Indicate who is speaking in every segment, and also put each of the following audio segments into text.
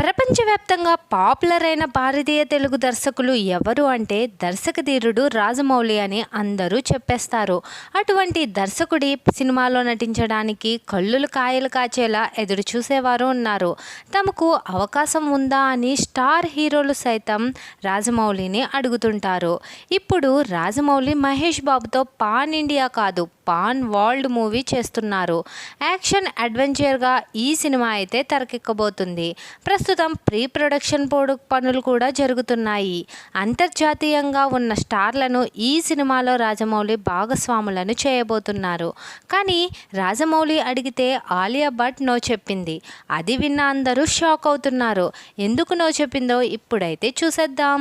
Speaker 1: ప్రపంచవ్యాప్తంగా పాపులర్ అయిన భారతీయ తెలుగు దర్శకులు ఎవరు అంటే దర్శకధీరుడు రాజమౌళి అని అందరూ చెప్పేస్తారు. అటువంటి దర్శకుడి సినిమాలో నటించడానికి కళ్ళులు కాయలు కాచేలా ఎదురు చూసేవారు ఉన్నారు. తమకు అవకాశం ఉందా అని స్టార్ హీరోలు సైతం రాజమౌళిని అడుగుతుంటారు. ఇప్పుడు రాజమౌళి మహేష్ బాబుతో పాన్ ఇండియా కాదు పాన్ వరల్డ్ మూవీ చేస్తున్నారు. యాక్షన్ అడ్వెంచర్గా ఈ సినిమా అయితే తెరకెక్కబోతుంది. ప్రస్తుతం ప్రీ ప్రొడక్షన్ పోడు పనులు కూడా జరుగుతున్నాయి. అంతర్జాతీయంగా ఉన్న స్టార్లను ఈ సినిమాలో రాజమౌళి భాగస్వాములను చేయబోతున్నారు. కానీ రాజమౌళి అడిగితే ఆలియా భట్ నో చెప్పింది. అది విన్న అందరూ షాక్ అవుతున్నారు. ఎందుకు నో చెప్పిందో ఇప్పుడైతే చూసేద్దాం.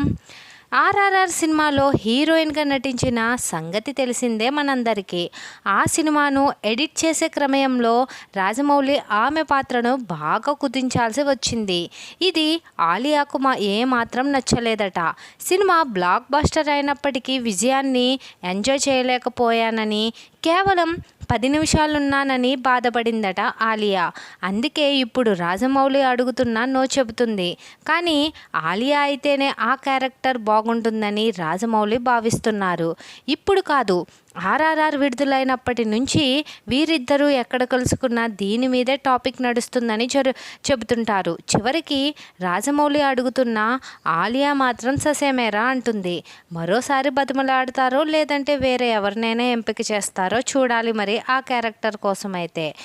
Speaker 1: ఆర్ఆర్ఆర్ సినిమాలో హీరోయిన్గా నటించిన సంగతి తెలిసిందే మనందరికీ. ఆ సినిమాను ఎడిట్ చేసే క్రమయంలో రాజమౌళి ఆమె పాత్రను బాగా కుదించాల్సి వచ్చింది. ఇది ఆలియాకు మా ఏమాత్రం నచ్చలేదట. సినిమా బ్లాక్ బస్టర్ అయినప్పటికీ విజయాన్ని ఎంజాయ్ చేయలేకపోయానని కేవలం పది నిమిషాలున్నానని బాధపడిందట ఆలియా. అందుకే ఇప్పుడు రాజమౌళి అడుగుతున్నా నో చెబుతుంది. కానీ ఆలియా అయితేనే ఆ క్యారెక్టర్ బాగుంటుందని రాజమౌళి భావిస్తున్నారు. ఇప్పుడు కాదు ఆర్ఆర్ఆర్ విడుదలైనప్పటి నుంచి వీరిద్దరూ ఎక్కడ కలుసుకున్నా దీని మీదే టాపిక్ నడుస్తుందని చెరు చెబుతుంటారు. చివరికి రాజమౌళి అడుగుతున్న ఆలియా మాత్రం ససేమేరా అంటుంది. మరోసారి బతిమలాడతారో లేదంటే వేరే ఎవరినైనా ఎంపిక చేస్తారో చూడాలి మరి ఆ క్యారెక్టర్ కోసం అయితే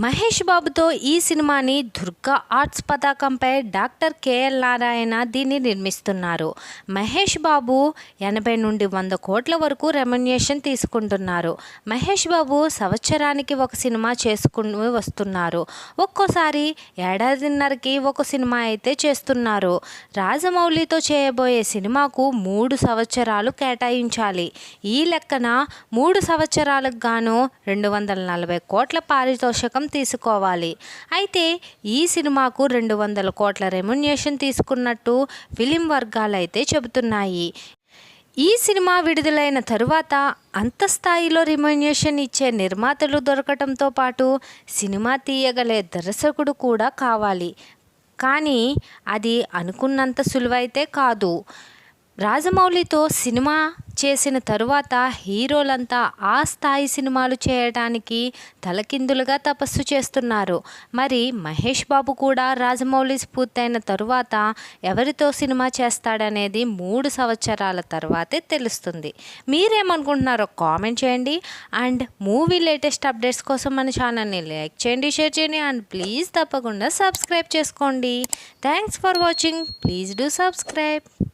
Speaker 1: మహేష్ బాబుతో ఈ సినిమాని దుర్గా ఆర్ట్స్ పతాకంపై డాక్టర్ కేఎల్ నారాయణ దీన్ని నిర్మిస్తున్నారు. మహేష్ బాబు ఎనభై నుండి వంద కోట్ల వరకు రెమ్యునేషన్ తీసుకుంటున్నారు. మహేష్ బాబు సంవత్సరానికి ఒక సినిమా చేసుకుని వస్తున్నారు. ఒక్కోసారి ఏడాదిన్నరకి ఒక సినిమా అయితే చేస్తున్నారు. రాజమౌళితో చేయబోయే సినిమాకు మూడు సంవత్సరాలు కేటాయించాలి. ఈ లెక్కన మూడు సంవత్సరాలకు గాను రెండు వందల నలభై కోట్ల పారితోషికం తీసుకోవాలి. అయితే ఈ సినిమాకు రెండు వందల కోట్ల రెమ్యునేషన్ తీసుకున్నట్టు ఫిలిం వర్గాలు అయితే చెబుతున్నాయి. ఈ సినిమా విడుదలైన తరువాత అంత స్థాయిలో రిమ్యునేషన్ ఇచ్చే నిర్మాతలు దొరకటంతో పాటు సినిమా తీయగలే దర్శకుడు కూడా కావాలి. కానీ అది అనుకున్నంత సులువైతే కాదు. రాజమౌళితో సినిమా చేసిన తరువాత హీరోలంతా ఆ స్థాయి సినిమాలు చేయడానికి తలకిందులుగా తపస్సు చేస్తున్నారు. మరి మహేష్ బాబు కూడా రాజమౌళి పూర్తయిన తరువాత ఎవరితో సినిమా చేస్తాడనేది మూడు సంవత్సరాల తర్వాతే తెలుస్తుంది. మీరేమనుకుంటున్నారో కామెంట్ చేయండి. అండ్ మూవీ లేటెస్ట్ అప్డేట్స్ కోసం మన ఛానల్ని లైక్ చేయండి షేర్ చేయండి అండ్ ప్లీజ్ తప్పకుండా సబ్స్క్రైబ్ చేసుకోండి. Thanks for watching. Please do subscribe.